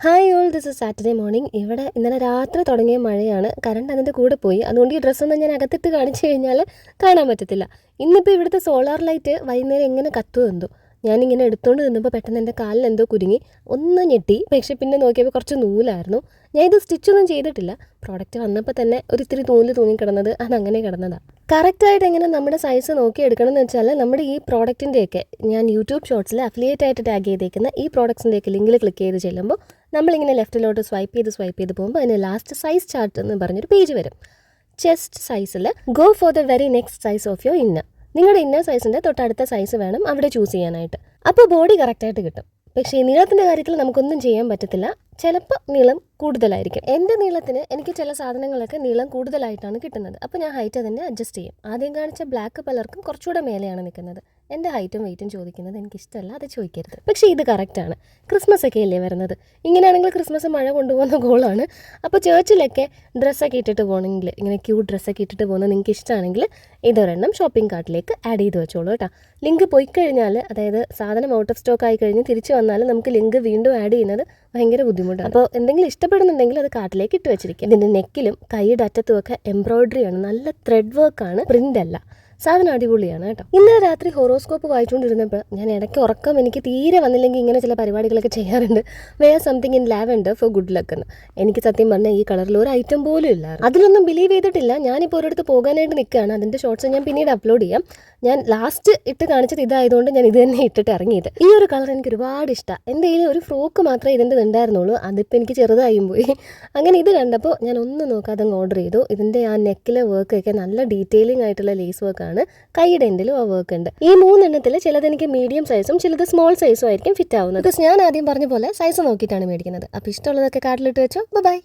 Hi all this is Saturday morning ഇവിടെ ഇന്നലെ രാത്രി തുടങ്ങിയ മഴയാണ്. കറണ്ട് അതിന്റെ കൂടെ പോയി. അതുകൊണ്ട് ഈ ഡ്രസ്സൊന്നും ഞാൻ അകത്തിട്ട് കാണിച്ചു കഴിഞ്ഞാൽ കാണാൻ പറ്റത്തില്ല. ഇന്നിപ്പോൾ ഇവിടുത്തെ സോളാർ ലൈറ്റ് വൈകുന്നേരം എങ്ങനെ കത്തു എന്തോ. ഞാനിങ്ങനെ എടുത്തുകൊണ്ട് നിന്നപ്പോൾ പെട്ടെന്ന് എന്റെ കാലിൽ എന്തോ കുരുങ്ങി. ഒന്ന് ഞെട്ടി. പക്ഷേ പിന്നെ നോക്കിയപ്പോൾ കുറച്ച് നൂലായിരുന്നു. ഞാൻ ഇത് സ്റ്റിച്ചൊന്നും ചെയ്തിട്ടില്ല. പ്രോഡക്റ്റ് വന്നപ്പോൾ തന്നെ ഒരു ഇത്തിരി നൂൽ തൂങ്ങിക്കിടന്നത് അതങ്ങനെ കിടന്നതാണ് കറക്റ്റായിട്ട് എങ്ങനെ നമ്മുടെ സൈസ് നോക്കി എടുക്കണം എന്ന് വെച്ചാൽ നമ്മുടെ ഈ പ്രോഡക്റ്റിന്റെയൊക്കെ ഞാൻ യൂട്യൂബ് ഷോർട്സിൽ അഫിലിയേറ്റ് ആയിട്ട് ടാഗ് ചെയ്തേക്കുന്ന ഈ പ്രോഡക്ട്സിന്റെയൊക്കെ ലിങ്കിൽ ക്ലിക്ക് ചെയ്ത് ചെല്ലുമ്പോൾ നമ്മളിങ്ങനെ ലെഫ്റ്റിലോട്ട് സ്വൈപ്പ് ചെയ്ത് സ്വൈപ്പ് ചെയ്ത് പോകുമ്പോൾ അതിന് ലാസ്റ്റ് സൈസ് ചാർട്ട് എന്ന് പറഞ്ഞൊരു പേജ് വരും. ചെസ്റ്റ് സൈസിൽ go for the very next size of your inner നിങ്ങളുടെ ഇന്നർ സൈസിന്റെ തൊട്ടടുത്ത സൈസ് വേണം അവിടെ ചൂസ് ചെയ്യാനായിട്ട്. അപ്പോൾ ബോഡി കറക്റ്റായിട്ട് കിട്ടും. പക്ഷേ നീളത്തിന്റെ കാര്യത്തിൽ നമുക്കൊന്നും ചെയ്യാൻ പറ്റത്തില്ല. ചിലപ്പോൾ നീളം കൂടുതലായിരിക്കും. എന്റെ നീളത്തിന് എനിക്ക് ചില സാധനങ്ങളൊക്കെ നീളം കൂടുതലായിട്ടാണ് കിട്ടുന്നത്. അപ്പോൾ ഞാൻ ഹൈറ്റ് അതിനെ അഡ്ജസ്റ്റ് ചെയ്യും. ആദ്യം കാണിച്ച ബ്ലാക്ക് പലർക്കും കുറച്ചുകൂടെ മേലെയാണ് നിൽക്കുന്നത്. എന്റെ ഹൈറ്റും വെയിറ്റും ചോദിക്കുന്നത് എനിക്കിഷ്ടമല്ല അത് ചോദിക്കരുത്. പക്ഷേ ഇത് കറക്റ്റാണ് ക്രിസ്മസ് ഒക്കെ അല്ലേ വരുന്നത്? ഇങ്ങനെയാണെങ്കിൽ ക്രിസ്മസ് മഴ കൊണ്ടുപോകുന്ന ഗോളാണ് അപ്പോൾ ചേർച്ചിലൊക്കെ ഡ്രസ്സൊക്കെ ഇട്ടിട്ട് പോകണമെങ്കിൽ ഇങ്ങനെ ക്യൂട്ട് ഡ്രസ്സൊക്കെ ഇട്ടിട്ട് പോകുന്നത് നിങ്ങൾക്ക് ഇഷ്ടമാണെങ്കിൽ ഇതൊരെണ്ണം ഷോപ്പിംഗ് കാർട്ടിലേക്ക് ആഡ് ചെയ്ത് വെച്ചോളൂ കേട്ടോ. ലിങ്ക് പോയി കഴിഞ്ഞാൽ അതായത് സാധനം ഔട്ട് ഓഫ് സ്റ്റോക്ക് ആയി കഴിഞ്ഞ് തിരിച്ചു വന്നാൽ നമുക്ക് ലിങ്ക് വീണ്ടും ആഡ് ചെയ്യുന്നത് ഭയങ്കര ബുദ്ധിമുട്ടാണ്. അപ്പോൾ എന്തെങ്കിലും ഇഷ്ടപ്പെടുന്നുണ്ടെങ്കിൽ അത് കാർട്ടിലേക്ക് ഇട്ട് വെച്ചിരിക്കുക. ഇതിന്റെ നെക്കിലും കൈയുടെ അറ്റത്തുമൊക്കെ എംബ്രോയിഡറി ആണ്. നല്ല ത്രെഡ് വർക്കാണ് പ്രിന്റ് അല്ല. സാധനം അടിപൊളിയാണ് കേട്ടോ. ഇന്നലെ രാത്രി ഹോറോസ്കോപ്പ് വായിച്ചുകൊണ്ടിരുന്നപ്പോൾ ഞാൻ ഇടയ്ക്ക് ഉറക്കം എനിക്ക് തീരെ വന്നില്ലെങ്കിൽ ഇങ്ങനെ ചില പരിപാടികളൊക്കെ ചെയ്യാറുണ്ട്. Wear something in lavender for good luck എന്ന്. എനിക്ക് സത്യം പറഞ്ഞാൽ ഈ കളറിൽ ഒരു ഐറ്റം പോലും ഇല്ല അതിലൊന്നും ബിലീവ് ചെയ്തിട്ടില്ല. ഞാനിപ്പോൾ ഒരിടത്ത് പോകാനായിട്ട് നിൽക്കുകയാണ് അതിന്റെ ഷോർട്സ് ഞാൻ പിന്നീട് അപ്ലോഡ് ചെയ്യാം. ഞാൻ ലാസ്റ്റ് ഇട്ട് കാണിച്ചത് ഇതായതുകൊണ്ട് ഞാൻ ഇത് തന്നെ ഇട്ടിട്ട് ഇറങ്ങിയത്. ഈ ഒരു കളർ എനിക്ക് ഒരുപാട് ഇഷ്ടമാണ് എന്തെങ്കിലും ഒരു ഫ്രോക്ക് മാത്രമേ ഇതിന്റെ ഉണ്ടായിരുന്നുള്ളൂ. അതിപ്പോൾ എനിക്ക് ചെറുതായും പോയി. അങ്ങനെ ഇത് കണ്ടപ്പോൾ ഞാൻ ഒന്നും നോക്കാതെ ഓർഡർ ചെയ്തു. ഇതിന്റെ ആ നെക്കിലെ വർക്കൊക്കെ നല്ല ഡീറ്റെയിലിംഗ് ആയിട്ടുള്ള ലേസ് വർക്കാണ് കൈയുടെ എൻഡിലും ആ വർക്ക് ഉണ്ട്. ഈ മൂന്നെണ്ണത്തിൽ ചിലത് എനിക്ക് മീഡിയം സൈസും ചിലത് സ്മോൾ സൈസും ആയിരിക്കും ഫിറ്റ് ആവുന്നത്. ഞാൻ ആദ്യം പറഞ്ഞ പോലെ സൈസ് നോക്കിയിട്ടാണ് മേടിക്കുന്നത്. അപ്പോൾ ഇഷ്ടമുള്ളതൊക്കെ കാർഡിലിട്ട് വെച്ചോ. ബൈ